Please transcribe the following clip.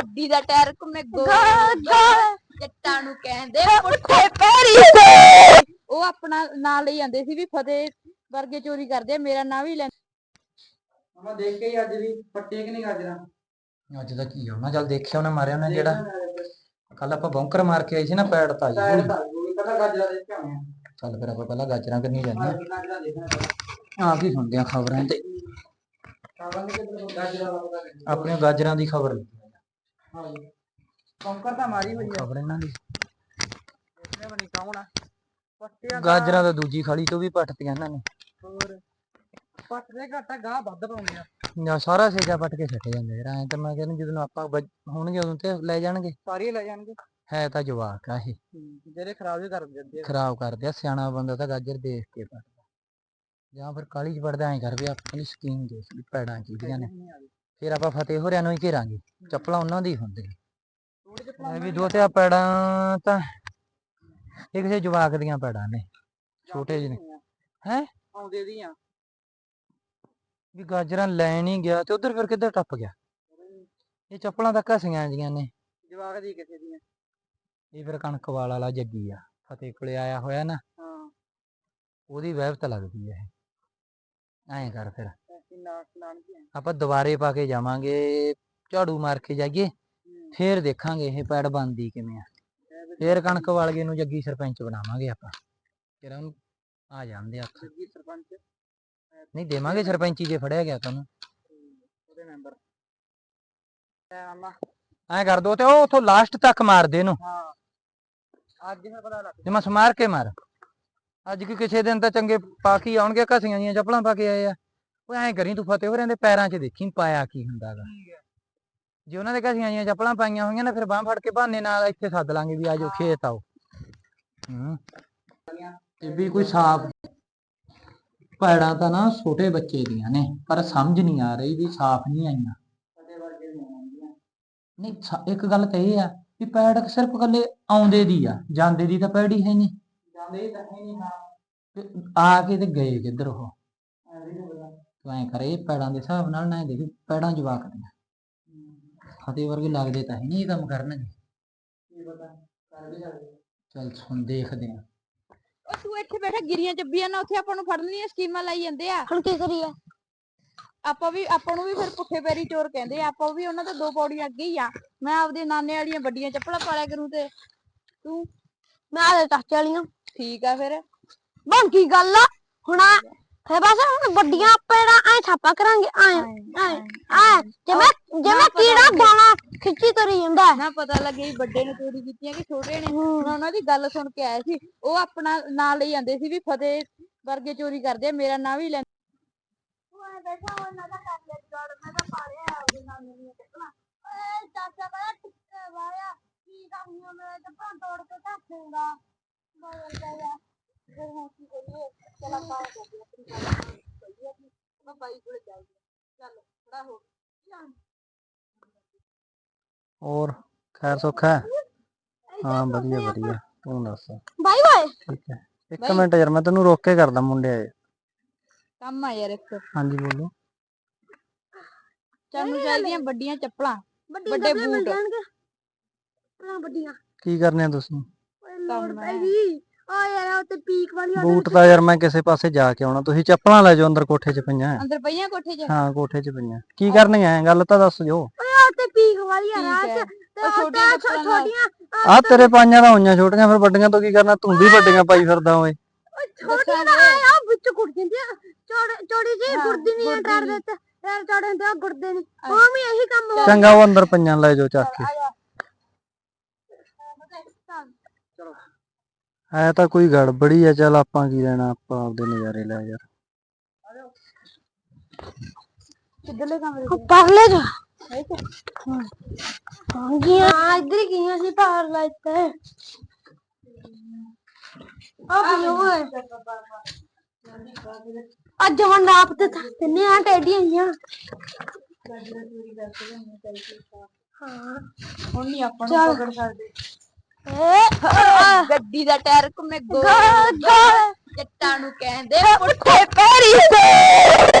ਗੱਡੀ ਦਾ ਟਾਇਰ ਘੁੰਮੇ ਗੋਲ ਜੱਟਾਂ ਨੂੰ ਕਹਿੰਦੇ ਪੁੱਠੇ ਪੈਰੀ ਉਹ ਆਪਣਾ ਨਾਂ ਲਈ ਜਾਂਦੇ ਸੀ ਵੀ ਫਤਿਹ ਵਰਗੇ ਚੋਰੀ ਕਰਦੇ ਆ ਮੇਰਾ ਨਾਂ ਵੀ ਲੈ ਮੈਂ ਦੇਖ ਕੇ ਹੀ ਅੱਜ ਵੀ ਪੱਟੀਆਂ ਕਿ ਨਹੀਂ ਗਾਜਰਾਂ? ਅੱਜ ਦਾ ਕੀ ਹੋਣਾ ਚੱਲ ਦੇਖਿਆ ਉਹਨੇ ਮਾਰਿਆ ਉਹਨੇ ਜਿਹੜਾ। ਕੱਲ ਆਪਾਂ ਬੌਂਕਰ ਮਾਰ ਕੇ ਆਏ ਸੀ ਨਾ ਪੈੜ ਤਾਂ ਟਾਇਰ ਜੀ ਤਾਂ ਉਹ ਪਹਿਲਾਂ ਗਾਜਰਾਂ ਦੇਖ ਕੇ ਆਉਣੇ ਆ। ਚੱਲ ਫਿਰ ਆਪਾਂ ਪਹਿਲਾਂ ਗਾਜਰਾਂ ਕਰਨੀ ਜਾਂਦੇ ਹਾਂ, ਗਾਜਰਾਂ ਦੇਖਣਾ। ਆ ਸੁਣਦੇ ਆ ਖਬਰਾਂ ਤੇ। ਕਾਵਾਂਗੇ ਕਿ ਤੈਨੂੰ ਗਾਜਰਾਂ ਦਾ ਪਤਾ ਲੱਗੇ ਆਪਣੀਆਂ ਗਾਜਰਾਂ ਦੀ ਖਬਰ। ਹਾਂ ਜੀ ਕੰਕਰ ਤਾਂ ਮਾਰੀ ਹੋਈ ਆ। ਖਬਰ ਇਹਨਾਂ ਦੀ। ਦੇਖਣੇ ਬਣੀ ਕੌਣ ਆ। ਪੱਟੀਆਂ ਗਾਜਰਾਂ ਤਾਂ ਦੂਜੀ ਖਾਲੀ ਤੋਂ ਵੀ ਪੱਟਤੀਆਂ ਇਹਨਾਂ ਨੇ। ਹੋਰ ਪੱਟਦੇ ਘਾਟਾ ਗਾਹ ਵੱਧ ਪਾਉਂਦੇ ਆ। ਜਾਂ ਸਾਰਾ ਸੇਜਾ ਪੱਟ ਕੇ ਛੱਡ ਜਾਂਦੇ ਯਾਰ ਐਂ ਤਾਂ ਮੈਂ ਕਹਿੰਦਾ ਜਦੋਂ ਆਪਾਂ ਵੱਜ- ਹੋਣਗੇ ਉਦੋਂ ਤੇ ਲੈ ਜਾਣਗੇ। ਸਾਰੀ ਲੈ ਜਾਣਗੇ। ਹੈ ਤਾਂ ਜਵਾਕ ਆ ਇਹ। ਜਿਹੜੇ ਖਰਾਬ ਵੀ ਕਰ ਦਿੰਦੇ ਆ। ਖਰਾਬ ਕਰਦੇ ਆ। ਸਿਆਣਾ ਬੰਦਾ ਤਾਂ ਗਾਜਰ ਦੇਖ ਕੇ ਪੱਟਦਾ। ਜਾਂ ਫਿਰ ਕਾਲੀ ਚ ਪੜਦਾ ਐਂ ਕਰ ਵੀ ਆਪਣੀ ਸਕੀਮ ਦੇਖ ਵੀ ਪੈੜਾਂ ਕਿਹਦੀਆਂ ਨੇ। ਫਿਰ ਆਪਾਂ ਫਤਿਹ ਹੋਰਿਆਂ ਨੂੰ ਹੀ ਘੇਰਾਂਗੇ। ਚੱਪਲਾਂ ਉਹਨਾਂ ਦੀ ਹੁੰਦੀਆਂ ਇਹ ਵੀ ਦੋ ਤੇ ਪੈੜਾਂ ਤਾਂ ਇਹ ਕਿਸੇ ਜਵਾਕ ਦੀਆਂ ਪੈੜਾਂ ਨੇ। ਛੋਟੇ ਜਿਹੇ ਨੇ। ਹੈਂ? ਆਉਂਦੇ ਦੀਆਂ ਵੀ ਗਾਜਰਾਂ ਲੈਣ ਹੀ ਗਿਆ ਤੇ ਉਧਰ ਫਿਰ ਕਿੱਧਰ ਟੱਪ ਗਿਆ? ਇਹ ਚੱਪਲਾਂ ਤਾਂ ਘਸੀਆਂ ਜੀਆਂ ਨੇ। ਜਵਾਕ ਦੀ ਕਿਸੇ ਦੀਆਂ। ਇਹ ਫਿਰ ਕਣਕ ਵਾਲ ਵਾਲਾ ਜੱਗੀ ਆ। ਫਤਿਹ ਕੋਲੇ ਆਇਆ ਹੋਇਆ ਨਾ। ਹਾਂ। ਉਹਦੀ ਵਹਿਬਤ ਲੱਗਦੀ ਹੈ ਐਂ ਕਰ ਫਿਰ। ਆਪਾਂ ਦੁਬਾਰੇ ਪਾ ਕੇ ਜਾਵਾਂਗੇ ਝਾੜੂ ਮਾਰ ਕੇ ਜਾਈਏ ਫੇਰ ਦੇਖਾਂਗੇ ਇਹ ਪੈੜ ਬੰਦੀ ਕਿਵੇਂ ਆ। ਫੇਰ ਕਣਕ ਵਾਲਗੇ ਨੂੰ ਜੱਗੀ ਸਰਪੰਚ ਬਣਾਵਾਂਗੇ ਆਪਾਂ। ਫਿਰ ਉਹਨੂੰ ਆ ਜਾਂਦੇ ਹੱਥ ਜੀ ਸਰਪੰਚ? ਨਹੀਂ ਦੇਵਾਂਗੇ ਸਰਪੰਚੀ ਜੇ ਫੜਿਆ ਗਿਆ ਤੁਹਾਨੂੰ ਉਹਦੇ ਮੈਂਬਰ। ਐ ਮਾਮਾ ਐਂ ਕਰ ਦੋ ਤੇ ਉਹ ਉਥੋਂ ਲਾਸਟ ਤੱਕ ਮਾਰ ਦੇ ਇਹਨੂੰ। ਹਾਂ। ਅੱਜ ਮੈਂ ਪਤਾ ਲੱਗ ਮੈਂ ਸਮਾਰ ਕੇ ਮਾਰ। ਅੱਜ ਕੀ ਕਿਸੇ ਦਿਨ ਤਾਂ ਚੰਗੇ ਪਾ ਕੇ ਹੀ ਆਉਣਗੇ ਘਸੀਆਂ ਦੀਆਂ ਚੱਪਲਾਂ ਪਾ ਕੇ ਆਏ ਆ। ਉਹ ਐਂ ਕਰੀ ਤੂੰ ਫਤਿਹ ਹੋਰਿਆਂ ਦੇ ਪੈਰਾਂ 'ਚ ਦੇਖੀ ਪਾਇਆ ਕੀ ਹੁੰਦਾਗਾ। ਜੇ ਉਹਨਾਂ ਦੇ ਘਸੀਆਂ ਦੀਆਂ ਚੱਪਲਾਂ ਪਾਈਆਂ ਹੋਈਆਂ ਨਾ ਫਿਰ ਬਾਹ ਫੜ ਕੇ ਬਹਾਨੇ ਨਾਲ ਇੱਥੇ ਸੱਦ ਲਾਂਗੇ ਵੀ ਆਜੋ ਖੇਤ ਆਓ। ਹੂੰ। ਤੇ ਵੀ ਕੋਈ ਸਾਫ਼ ਪੈੜਾਂ ਤਾਂ ਨਾ ਛੋਟੇ ਬੱਚੇ ਦੀਆਂ ਨੇ ਪਰ ਸਮਝ ਨਹੀਂ ਆ ਰਹੀ ਵੀ ਸਾਫ਼ ਨਹੀਂ ਆਈਆਂ। ਨਹੀਂ ਇੱਕ ਗੱਲ ਤਾਂ ਇਹ ਆ ਵੀ ਪੈੜ ਸਿਰਫ ਇਕੱਲੇ ਆਉਂਦੇ ਦੀ ਆ ਜਾਂਦੇ ਦੀ ਤਾਂ ਪੈੜ ਹੀ ਹੈ ਨਹੀਂ। ਜਾਂਦੇ ਤਾਂ ਹੈ ਨਹੀਂ ਹਾਂ। ਆ ਕੇ ਤੇ ਗਏ ਕਿੱਧਰ ਉਹ? ਤੂੰ ਐਂ ਕਰੇ ਪੈੜਾਂ ਦੇ ਹਿਸਾਬ ਨਾਲ ਨਾ ਇਹ ਦੇਖ ਪੈੜਾਂ ਜਵਾਕ ਦੀਆਂ ਫਤਿਹ ਵਰਗੇ ਲੱਗਦੇ ਤਾਂ ਹੈ ਨਹੀਂ ਇਹ ਕੰਮ ਕਰਨਗੇ। ਕੀ ਪਤਾ ਕਰ ਵੀ ਸਕਦੇ ਚੱਲ ਸੁਣ ਦੇਖਦੇ ਆ। ਉਹ ਤੂੰ ਇੱਥੇ ਬੈਠਾ ਗਿਰੀਆਂ ਚੱਬੀਆਂ ਨਾ ਉੱਥੇ ਆਪਾਂ ਨੂੰ ਫੜਨ ਦੀਆਂ ਸਕੀਮਾਂ ਲਾਈ ਜਾਂਦੇ ਆ। ਹੁਣ ਕੀ ਕਰੀਏ? ਆਪਾਂ ਵੀ ਆਪਾਂ ਨੂੰ ਵੀ ਫਿਰ ਪੁੱਠੇ ਪੈਰੀ ਚੋਰ ਕਹਿੰਦੇ ਆ ਆਪਾਂ ਵੀ ਉਹਨਾਂ ਤੋਂ ਦੋ ਪੌੜੀਆਂ ਅੱਗੇ ਹੀ ਆ। ਮੈਂ ਆਪਦੇ ਨਾਨੇ ਵਾਲੀਆਂ ਵੱਡੀਆਂ ਚੱਪਲਾਂ ਪਾਲਿਆ ਕਰੂੰ ਤੇ। ਤੂੰ? ਮੈਂ ਆਲੇ ਚਾਚੇ ਵਾਲੀਆਂ। ਠੀਕ ਆ ਫਿਰ। ਬਣ ਕੀ ਗੱਲ। ਆ ਹੁਣ ਆ ਫੇ ਬਸ ਹੁਣ ਵੱਡੀਆਂ ਪੇੜਾਂ ਐ ਛਾਪਾ ਕਰਾਂਗੇ ਐ ਐ ਐ। ਜਿਵੇਂ ਜਿਵੇਂ ਕੀੜਾ ਦਾਣਾ ਖਿੱਚੀ ਤੁਰੀ ਜਾਂਦਾ। ਹੈ। ਨਾ ਪਤਾ ਲੱਗੇ ਵੀ ਵੱਡੇ ਨੇ ਚੋਰੀ ਕੀਤੀਆਂ ਕਿ ਛੋਟੇ ਨੇ। ਮੈਂ ਉਹਨਾਂ ਦੀ ਗੱਲ ਸੁਣ ਕੇ ਆਇਆ ਸੀ। ਉਹ ਆਪਣਾ ਨਾਂ ਲਈ ਜਾਂਦੇ ਸੀ ਵੀ ਫਤਿਹ ਵਰਗੇ ਚੋਰੀ ਕਰਦੇ ਆ ਮੇਰਾ ਨਾਂ ਵੀ ਲੈ ਮੈਂ ਬਾਈ ਕੋਲੇ ਜਾਊਂਗੀ ਚੱਲ ਖੜਾ ਹੋ ਹੋਰ ਖੈਰ ਸੁੱਖ ਹੈ? ਹਾਂ ਵਧੀਆ ਵਧੀਆ। ਤੂੰ ਦੱਸ। ਬਾਈ ਬਾਈ ਠੀਕ ਹੈ। ਇੱਕ। ਮਿੰਟ ਯਾਰ ਮੈਂ ਤੈਨੂੰ ਰੋਕ ਕੇ ਕਰਦਾ ਮੁੰਡਿਆ ਕੰਮ ਆ ਯਾਰ ਇੱਕ। ਹਾਂਜੀ ਬੋਲੋ। ਸਾਨੂੰ ਚਾਹੀਦੀਆਂ ਵੱਡੀਆਂ ਚੱਪਲਾਂ ਵੱਡੀ ਬੂਟ। ਹਾਂ ਵੱਡੀਆਂ। ਕੀ ਕਰਨੇ ਆ ਤੁਸੀਂ? ਕੰਮ ਹੈ। ਯਾਰ ਵਾਲੀ ਬੂਟ ਤਾਂ ਯਾਰ ਮੈਂ ਕਿਸੇ ਪਾਸੇ ਜਾ ਕੇ ਆਉਣਾ ਤੁਸੀਂ ਚੱਪਲਾਂ ਲੈ ਜਾਓ ਅੰਦਰ ਕੋਠੇ 'ਚ ਪਈਆਂ। ਅੰਦਰ ਪਈਆਂ ਕੋਠੇ 'ਚ? ਹਾਂ ਕੋਠੇ 'ਚ ਪਈਆਂ। ਕੀ ਕਰਨੀਆਂ ਐ? ਗੱਲ ਤਾਂ ਦੱਸ ਜੋ ਓਏ ਉਹ ਤੇ ਪੀਕ ਵਾਲੀ ਆ ਰਾਤ। ਤੇ ਉਹ ਛੋਟੀਆਂ ਛੋਟੀਆਂ ਤੇਰੇ ਪਾਈਆਂ ਤਾਂ ਹੋਈਆਂ ਛੋਟੀਆਂ ਫਿਰ ਵੱਡੀਆਂ ਤੋਂ ਕੀ ਕਰਨਾ? ਤੂੰ ਵੀ ਵੱਡੀਆਂ ਪਾਈ ਫਿਰਦਾ ਓਏ। ਛੋਟੀਆਂ ਨਾ ਆ ਵਿੱਚ ਗੁੜ ਜਾਂਦੀਆਂ ਚੌੜੀ ਚੌੜੀ ਜੀ ਹਾਂ, ਗੁਰਦੀ ਨਹੀਂ ਗੁੜਦੀ ਡਰ ਨੀ। ਦੇ ਤੇ ਪੈਰ ਚੌੜੇ ਹੁੰਦੇ ਆ ਗੁਰਦੇ ਨਹੀਂ। ਹਾਂ। ਉਹ ਵੀ ਇਹੀ ਕੰਮ ਹੋ ਚੰਗਾ ਉਹ ਅੰਦਰ ਪਈਆਂ ਲੈ ਜਾਓ ਚੱਕ ਕੇ। ਐ ਤਾਂ ਕੋਈ ਗੜਬੜੀ ਆ ਚੱਲ ਆਪਾਂ ਕੀ ਲੈਣਾ ਆਪਾਂ ਆਪਦੇ ਨਜ਼ਾਰੇ ਲੈ ਯਾਰ। ਕਿੱਧਰਲੇ ਕਮਰੇ ਉਹ ਪਰਲੇ ਜਾ ਹਾਂ ਗਿਆ? ਹਾਂ ਇੱਧਰ ਹੀ ਗਈਆਂ ਸੀ ਪਾਰ ਲਾਈਤੇ ਆ ਵੀ ਓਏ ਅੱਜ ਵੰਡ ਆਪ ਤੇ ਤਿੰਨੇ ਆ ਟੇਡੀਆਂ ਜੀਆਂ। ਹਾਂ। ਹੁਣ ਨਹੀਂ ਆਪਾਂ ਨੂੰ। ਪਕੜ ਸਕਦੇ। ਗੱਡੀ ਦਾ ਟਾਇਰ ਘੁੰਮੇ ਗੋਲ ਗੋਲ, ਜੱਟਾਂ ਨੂੰ ਕਹਿੰਦੇ ਪੁੱਠੇ ਪੈਰੀ